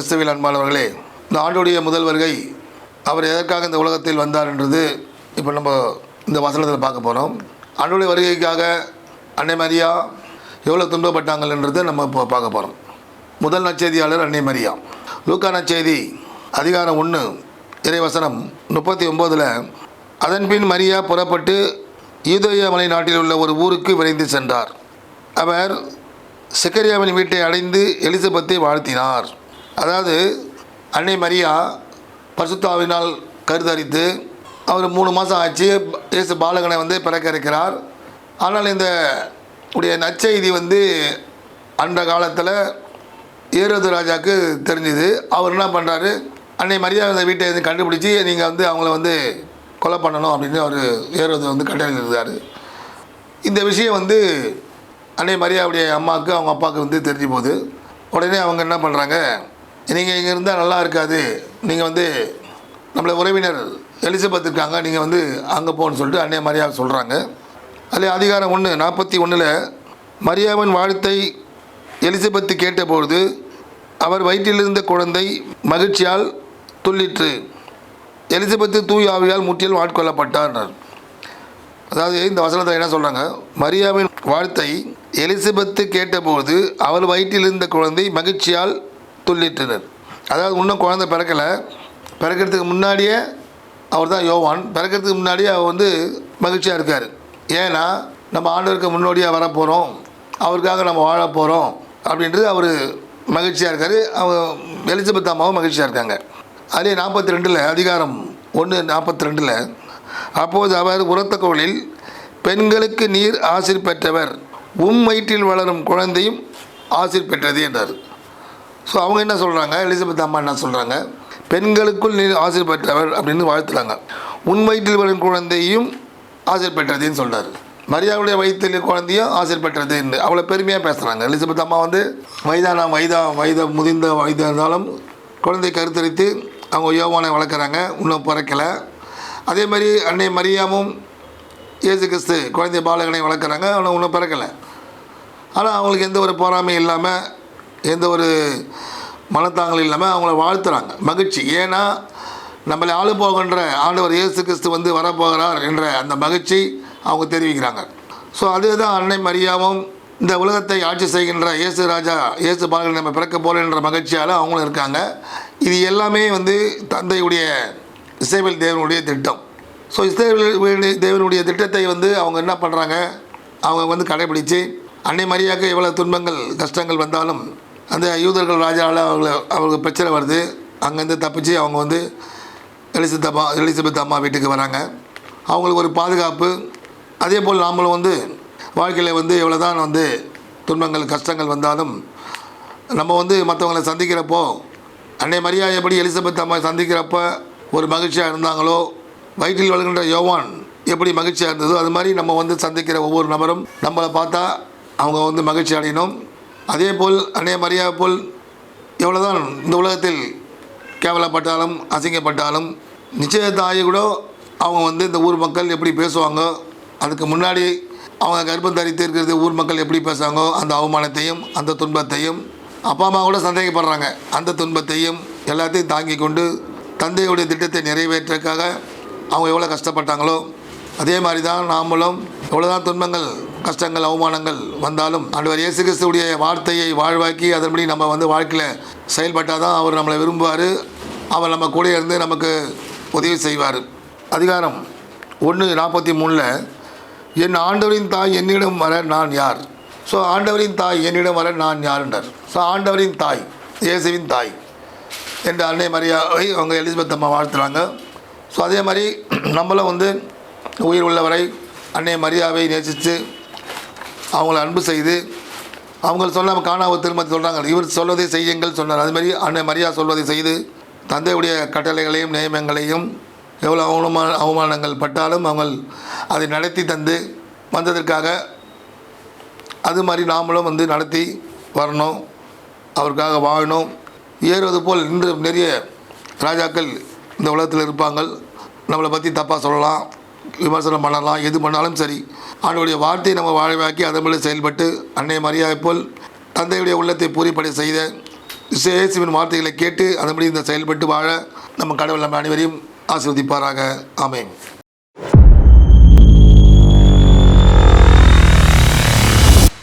கிறிஸ்துவில் அன்பானவர்களே இந்த ஆண்டுடைய முதல் வருகை அவர் எதற்காக இந்த உலகத்தில் வந்தார் என்றது இப்போ நம்ம இந்த வசனத்தில் பார்க்க போகிறோம் ஆண்டுடைய வருகைக்காக அன்னை மரியா எவ்வளோ துன்பப்பட்டாங்கள்ன்றதை நம்ம இப்போ பார்க்க போகிறோம் முதல் நற்செய்தியாளர் அன்னை மரியா. லூக்கா நற்செய்தி அதிகாரம் ஒன்று இறைவசனம் முப்பத்தி ஒம்போதில் அதன்பின் மரியா புறப்பட்டு யூதேய மலை நாட்டில் உள்ள ஒரு ஊருக்கு விரைந்து சென்றார். அவர் சிக்கரியாவின் வீட்டை அடைந்து எலிசபெத்தை வாழ்த்தினார். அதாவது அன்னை மரியா பசுத்தாவினால் கருத்தரித்து அவர் மூணு மாதம் ஆச்சு இயேசு பாலகனை வந்து பிறக்க இருக்கிறார் ஆனால் இந்த உடைய நற்செய்தி வந்து அந்த காலத்தில் ஏரோது ராஜாவுக்கு தெரிஞ்சுது. அவர் என்ன பண்ணுறாரு அன்னை மரியா இந்த வீட்டை வந்து கண்டுபிடிச்சி நீங்கள் வந்து அவங்கள வந்து கொலை பண்ணணும் அப்படின்னு அவர் ஏரோது வந்து கட்டளை இந்த விஷயம் வந்து அன்னை மரியாவுடைய அம்மாவுக்கு அவங்க அப்பாவுக்கு வந்து தெரிஞ்சு போகுது. உடனே அவங்க என்ன பண்ணுறாங்க நீங்கள் இங்கே இருந்தால் நல்லா இருக்காது. நீங்கள் வந்து நம்மளை உறவினர் எலிசபெத் இருக்காங்க நீங்கள் வந்து அங்கே போகணும்னு சொல்லிட்டு அன்னைய மரியாதை சொல்கிறாங்க அதில் அதிகாரம் ஒன்று நாற்பத்தி ஒன்றில் மரியாவின் வாழ்த்தை எலிசபெத்து கேட்டபொழுது அவர் வயிற்றிலிருந்த குழந்தை மகிழ்ச்சியால் துள்ளிற்று. எலிசபெத்து தூய் ஆவியால் முற்றிலும் ஆட்கொள்ளப்பட்டார் அதாவது இந்த வசனத்தை என்ன சொல்கிறாங்க மரியாவின் வாழ்த்தை எலிசபெத்து கேட்டபோது அவள் வயிற்றிலிருந்த குழந்தை மகிழ்ச்சியால் துள்ளிட்டனர். அதாவது இன்னும் குழந்தை பிறக்கலை. பிறக்கிறதுக்கு முன்னாடியே அவர் தான் யோவான். பிறக்கிறதுக்கு முன்னாடியே அவர் வந்து மகிழ்ச்சியாக இருக்கார். ஏன்னா நம்ம ஆண்டவருக்கு முன்னோடியாக வரப்போகிறோம் அவருக்காக நம்ம வாழ போகிறோம் அப்படின்றது அவர் மகிழ்ச்சியாக இருக்கார். அவங்க எலிசபெத் அம்மாவும் மகிழ்ச்சியாக இருக்காங்க. அதே நாற்பத்தி ரெண்டில் அதிகாரம் ஒன்று நாற்பத்தி ரெண்டில் அப்போது அவர் உரத்த கோளில் பெண்களுக்கு நீர் ஆசிர் பெற்றவர் உம் வயிற்றில் வளரும் குழந்தையும் ஆசிர் பெற்றது என்றார். ஸோ அவங்க என்ன சொல்கிறாங்க எலிசபெத் அம்மா என்ன சொல்கிறாங்க பெண்களுக்குள் நீ ஆசிர் பெற்றவர் அப்படின்னு வாழ்த்துறாங்க. உன் வயிற்றில் வரும் குழந்தையும் ஆசிர் பெற்றதுன்னு சொல்கிறார் மரியாவுடைய வயிற்றில் குழந்தையும் ஆசிர் பெற்றது என்று அவ்வளோ பெருமையாக பேசுகிறாங்க எலிசபெத் அம்மா வந்து வயதான வயதா வயத முதிர்ந்த வயதாக இருந்தாலும் குழந்தை கருத்தரித்து அவங்க யோவானை வளர்க்குறாங்க. இன்னும் பிறக்கலை. அதே மாதிரி அன்னை மரியாமும் ஏசு கிறிஸ்து குழந்தை பாலகனை வளர்க்குறாங்க. ஆனால் இன்னும் பிறக்கலை. ஆனால் அவங்களுக்கு எந்த ஒரு பொறாமையும் இல்லாமல் எந்த ஒரு மனத்தாங்கலும் இல்லாமல் அவங்கள வாழ்த்துறாங்க. மகிழ்ச்சி. ஏன்னா நம்மளை ஆளு போகின்ற ஆண்டவர் இயேசு கிறிஸ்து வந்து வரப்போகிறார் என்ற அந்த மகிழ்ச்சி அவங்க தெரிவிக்கிறாங்க. ஸோ அதுதான் அன்னை மரியாவும் இந்த உலகத்தை ஆட்சி செய்கின்ற இயேசு ராஜா இயேசு பாலகன் நம்ம பிறக்க போகிறேன்ற மகிழ்ச்சியால் அவங்களும் இருக்காங்க. இது எல்லாமே வந்து தந்தையுடைய இசைவேல் தேவனுடைய திட்டம். ஸோ இசைவேல் தேவனுடைய திட்டத்தை வந்து அவங்க என்ன பண்ணுறாங்க அவங்க வந்து கடைபிடித்து அன்னை மரியாக்கு எவ்வளோ துன்பங்கள் கஷ்டங்கள் வந்தாலும் அந்த யூதர்கள் ராஜாவில் அவங்கள அவங்களுக்கு பிரச்சனை வருது. அங்கேருந்து தப்பிச்சு அவங்க வந்து எலிசபெத் அம்மா எலிசபெத் அம்மா வீட்டுக்கு வராங்க. அவங்களுக்கு ஒரு பாதுகாப்பு. அதே போல் நாமளும் வந்து வாழ்க்கையில் வந்து எவ்வளோ தான் வந்து துன்பங்கள் கஷ்டங்கள் வந்தாலும் நம்ம வந்து மற்றவங்களை சந்திக்கிறப்போ அன்னை மரியா எப்படி எலிசபெத் அம்மா சந்திக்கிறப்ப ஒரு மகிழ்ச்சியாக இருந்தாங்களோ வயிற்றில் வளர்கின்ற யோவான் எப்படி மகிழ்ச்சியாக இருந்ததோ அது மாதிரி நம்ம வந்து சந்திக்கிற ஒவ்வொரு நபரும் நம்மளை பார்த்தா அவங்க வந்து மகிழ்ச்சி அடையணும். அதே போல் அன்னைய மரியா போல் எவ்வளோதான் இந்த உலகத்தில் கேவலப்பட்டாலும் அசிங்கப்பட்டாலும் நிச்சயத்தாயி கூட அவங்க வந்து இந்த ஊர் மக்கள் எப்படி பேசுவாங்க அதுக்கு முன்னாடி அவங்க கர்ப்பம் தரித்து இருக்கிறது ஊர் மக்கள் எப்படி பேசுவாங்க அந்த அவமானத்தையும் அந்த துன்பத்தையும் அப்பா அம்மா கூட சந்தேகப்படுறாங்க. அந்த துன்பத்தையும் எல்லாத்தையும் தாங்கி கொண்டு தந்தையுடைய திட்டத்தை நிறைவேற்றக்காக அவங்க எவ்வளோ கஷ்டப்பட்டாங்களோ அதே மாதிரி தான் நாமளும் எவ்வளோதான் துன்பங்கள் கஷ்டங்கள் அவமானங்கள் வந்தாலும் ஆண்டவர் இயேசு கிறிஸ்துடைய வார்த்தையை வாழ்வாக்கி அதன்படி நம்ம வந்து வாழ்க்கையில் செயல்பட்டால் தான் அவர் நம்மளை விரும்புவார். அவர் நம்ம கூட இருந்து நமக்கு உதவி செய்வார். அதிகாரம் ஒன்று நாற்பத்தி மூணில் என் ஆண்டவரின் தாய் என்னிடம் வர நான் யார்? ஸோ ஆண்டவரின் தாய் என்னிடம் வர நான் யாருன்றார் ஸோ ஆண்டவரின் தாய் இயேசுவின் தாய் என்ற அன்னை மரியாவை அவங்க எலிசபெத் அம்மா வாழ்த்துறாங்க. ஸோ அதே மாதிரி நம்மளும் வந்து உயிர் உள்ளவரை அன்னை மரியாவை நேசித்து அவங்கள அன்பு செய்து அவங்க சொன்ன காணாவ திருமதி சொல்கிறாங்க இவர் சொல்வதை செய்யுங்கள் சொன்னார். அதுமாதிரி அன்னை மரியா சொல்வதை செய்து தந்தையுடைய கட்டளைகளையும் நியமங்களையும் எவ்வளோ அவமான அவமானங்கள் பட்டாலும் அவங்க அதை நடத்தி தந்து வந்ததற்காக அது மாதிரி நாமளும் வந்து நடத்தி வரணும். அவருக்காக வாழணும். ஏறுவது போல் இன்று நிறைய ராஜாக்கள் இந்த உலகத்தில் இருப்பாங்க. நம்மளை பற்றி தப்பாக சொல்லலாம். விமர்சனம் பண்ணலாம் எது பண்ணாலும் சரி. அவனுடைய வார்த்தையை நம்ம வாழவாக்கி அதன் மேலே செயல்பட்டு அன்னை மரியாதை போல் தந்தையுடைய உள்ளத்தை பூரிப்படை செய்த இயேசுவின் வார்த்தைகளை கேட்டு அதன்படி இந்த செயல்பட்டு வாழ நம்ம கடவுள் நம்ம அனைவரையும் ஆசீர்வதிப்பாராக. ஆமென்.